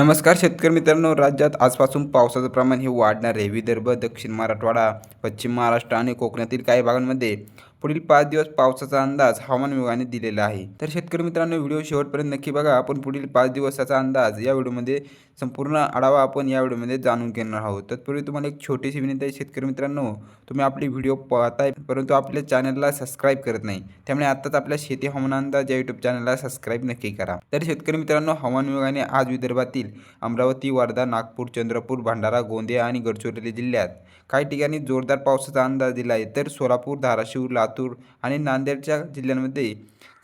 नमस्कार शेतकरी मित्रांनो राज्यात आजपासून पावसाचं प्रमाण हे वाढणार आहे. विदर्भ दक्षिण मराठवाडा पश्चिम महाराष्ट्र आणि कोकणातील काही भागांमध्ये पुढील पाच दिवस पावसाचा अंदाज हवामान विभागाने दिलेला आहे. तर शेतकरी मित्रांनो व्हिडिओ शेवटपर्यंत नक्की बघा. आपण पुढील पाच दिवसाचा अंदाज या व्हिडिओमध्ये संपूर्ण आढावा आपण या व्हिडिओमध्ये जाणून घेणार आहोत. तत्पूर्वी तुम्हाला एक छोटीशी विनंती आहे शेतकरी मित्रांनो तुम्ही आपली व्हिडिओ पाहताय परंतु आपल्या चॅनलला सबस्क्राईब करत नाही. त्यामुळे आत्ताच आपल्या शेती हवामान अंदाज या यूट्यूब चॅनलला सबस्क्राईब नक्की करा. तर शेतकरी मित्रांनो हवामान विभागाने आज विदर्भातील अमरावती वर्धा नागपूर चंद्रपूर भंडारा गोंदिया आणि गडचिरोली जिल्ह्यात काही ठिकाणी जोरदार पावसाचा अंदाज दिला आहे. तर सोलापूर धाराशिव लातूर आणि नांदेडच्या जिल्ह्यांमध्ये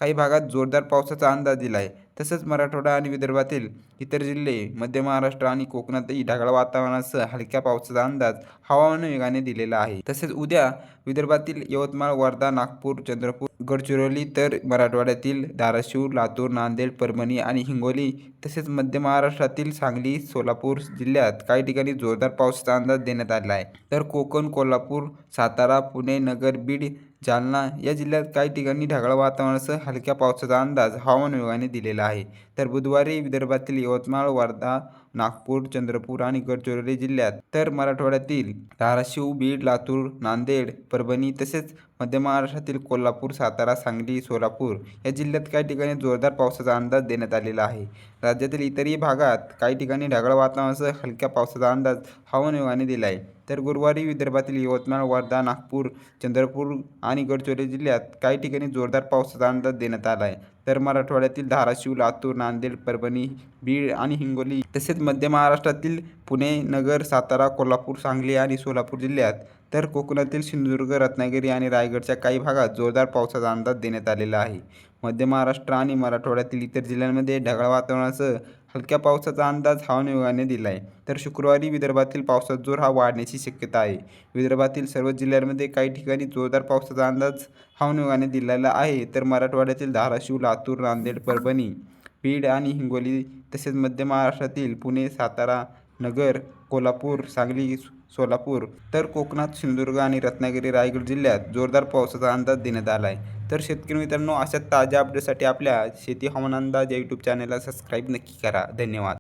काही भागात जोरदार पावसाचा अंदाज दिला आहे तसंच मराठवाडा आणि विदर्भातील इतर जिल्हे मध्य महाराष्ट्र आणि कोकणातही ढगाळ वातावरणासह हलक्या पावसाचा अंदाज हवामान विभागाने दिलेला आहे. तसेच उद्या विदर्भातील यवतमाळ वर्धा नागपूर चंद्रपूर गडचिरोली तर मराठवाड्यातील धाराशिव लातूर नांदेड परभणी आणि हिंगोली तसेच मध्य महाराष्ट्रातील सांगली सोलापूर जिल्ह्यात काही ठिकाणी जोरदार पावसाचा अंदाज देण्यात आला आहे. तर कोकण कोल्हापूर सातारा पुणे नगर बीड जालना या जिल्ह्यात काही ठिकाणी ढगाळ वातावरणासह हलक्या पावसाचा अंदाज हवामान विभागाने दिलेला आहे. तर बुधवारी विदर्भातील यवतमाळ वर्धा नागपूर चंद्रपूर आणि गडचिरोली जिल्ह्यात तर मराठवाड्यातील धाराशिव बीड लातूर नांदेड परभणी तसेच मध्य महाराष्ट्रातील कोल्हापूर सातारा सांगली सोलापूर या जिल्ह्यात काही ठिकाणी जोरदार पावसाचा अंदाज देण्यात आलेला आहे. राज्यातील इतरही भागात काही ठिकाणी ढगाळ वातावरणासह हलक्या पावसाचा अंदाज हवामान विभागाने दिला आहे. तर गुरुवारी विदर्भातील यवतमाळ वर्धा नागपूर चंद्रपूर आणि गडचिरोली जिल्ह्यात काही ठिकाणी जोरदार पावसाचा अंदाज देण्यात आला आहे. तर मराठवाड्यातील धाराशिव लातूर नांदेड परभणी बीड आणि हिंगोली तसेच मध्य महाराष्ट्रातील पुणे नगर सातारा कोल्हापूर सांगली आणि सोलापूर जिल्ह्यात तर कोकणातील सिंधुदुर्ग रत्नागिरी आणि रायगडच्या काही भागात जोरदार पावसाचा अंदाज देण्यात आलेला आहे. मध्य महाराष्ट्र आणि मराठवाड्यातील इतर जिल्ह्यांमध्ये ढगाळ वातावरणासह हलक्या पावसाचा अंदाज हवामान विभागाने दिला आहे तर शुक्रवारी विदर्भातील पावसाचा जोर हा वाढण्याची शक्यता आहे. विदर्भातील सर्व जिल्ह्यांमध्ये काही ठिकाणी जोरदार पावसाचा अंदाज हवामान विभागाने दिलेला आहे. तर मराठवाड्यातील धाराशिव लातूर नांदेड परभणी बीड आणि हिंगोली तसेच मध्य महाराष्ट्रातील पुणे सातारा नगर कोल्हापूर सांगली सोलापूर तर कोकणात सिंधुदुर्ग आणि रत्नागिरी रायगड जिल्ह्यात जोरदार पावसाचा अंदाज देण्यात आला आहे तर शेतकरी मित्रांनो अशा ताज्या अपडेटसाठी आपल्या शेती हवामान अंदाज या यूट्यूब चॅनलला सबस्क्राईब नक्की करा. धन्यवाद.